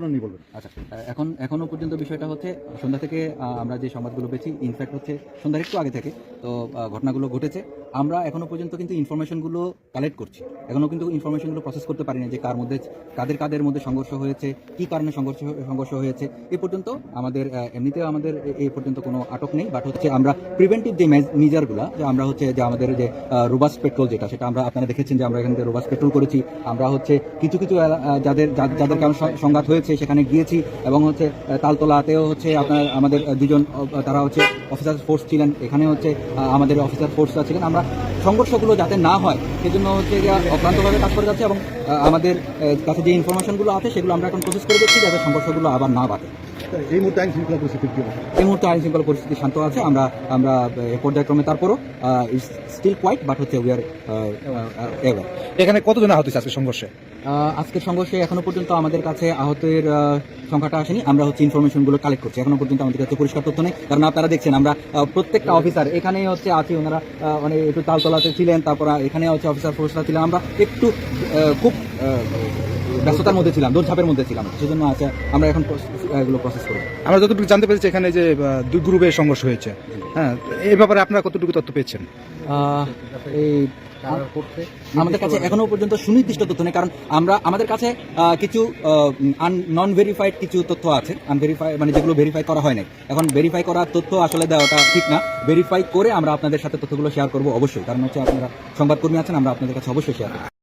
ঘটনা নিয়ে বলবেন। আচ্ছা এখন, এখনও পর্যন্ত বিষয়টা হচ্ছে, সন্ধ্যা থেকে আমরা যে সংবাদগুলো পেয়েছি ইনফ্যাক্ট হচ্ছে, সন্ধ্যার একটু আগে থেকে, তো ঘটনাগুলো ঘটেছে। আমরা এখনও পর্যন্ত কিন্তু ইনফরমেশনগুলো কালেক্ট করছি। এখনও কিন্তু ইনফরমেশনগুলো প্রসেস করতে পারিনি যে কার মধ্যে, কাদের কাদের মধ্যে সংঘর্ষ হয়েছে, কি কারণে সংঘর্ষ সংঘর্ষ হয়েছে। এ পর্যন্ত আমাদের এমনিতেও আমাদের এই পর্যন্ত কোনো আটক নেই বাট হচ্ছে আমরা প্রিভেন্টিভ যে মেজারগুলো যে আমরা হচ্ছে যে আমাদের যে রোবাস পেট্রোল যেটা, সেটা আমরা আপনারা দেখেছেন যে আমরা এখান থেকে রোবাস পেট্রোল করেছি। আমরা হচ্ছে কিছু কিছু যাদের যাদের কারণ সংঘাত হয়েছে সেখানে গিয়েছি এবং হচ্ছে তালতলাতেও হচ্ছে আপনার, আমাদের দুজন তারা হচ্ছে অফিসার ফোর্স ছিলেন। এখানে হচ্ছে আমাদের অফিসার ফোর্সরা ছিলেন। আমরা সংঘর্ষগুলো যাতে না হয় সেজন্য হচ্ছে যে অক্লান্তভাবে কাজ করে যাচ্ছে এবং আমাদের কাছে যে ইনফরমেশনগুলো আছে সেগুলো আমরা এখন প্রসেস করে দিচ্ছি যাতে সংঘর্ষগুলো আবার না বাড়ে এই মুহূর্তে আইন শৃঙ্খলা পরিস্থিতি কি এই মুহূর্তে আইন শৃঙ্খলা পরিস্থিতি শান্ত আছে আমরা আমরা এ পর্যায়ক্রমে তারপরও স্টিল কোয়াইট বাট হচ্ছে উই আর এভার এখানে কতজন আহত হয়েছে আজকে সংঘর্ষে? আজকের সংঘর্ষে এখনও পর্যন্ত আমাদের কাছে আহতের আহ, সংখ্যাটা আসেনি আমরা হচ্ছে ইনফরমেশনগুলো কালেক্ট করছি। এখনও পর্যন্ত আমাদের কাছে পরিষ্কার তথ্য নেই কারণ আপনারা দেখছেন আমরা প্রত্যেকটা অফিসার এখানেই হচ্ছে আছি ওনারা মানে একটু তালতলাতে ছিলেন তারপর এখানে হচ্ছে অফিসার ফোর্সরা ছিলেন। আমরা একটু খুব ব্যস্ততার মধ্যে ছিলাম দৌড়ঝাপের মধ্যে ছিলাম। সেজন্য আছে আমরা এখন এগুলো প্রসেস করি। আমরা যতটুকু জানতে পেরেছি এখানে যে দুই গ্রুপের সংঘর্ষ হয়েছে। হ্যাঁ এই ব্যাপারে আপনারা কতটুকু তথ্য পেয়েছেন? এই আমাদের কাছে এখনও পর্যন্ত সুনির্দিষ্ট তথ্য নেই কারণ আমরা আমাদের কাছে আহ, কিছু নন ভেরিফাইড কিছু তথ্য আছে। আনভেরিফাই মানে যেগুলো ভেরিফাই করা হয় নাই। এখন ভেরিফাই করার তথ্য আসলে দেওয়াটা ঠিক না। ভেরিফাই করে আমরা আপনাদের সাথে তথ্যগুলো শেয়ার করব অবশ্যই। কারণ হচ্ছে আপনারা সংবাদকর্মী আছেন আমরা আপনাদের কাছে অবশ্যই শেয়ার করব।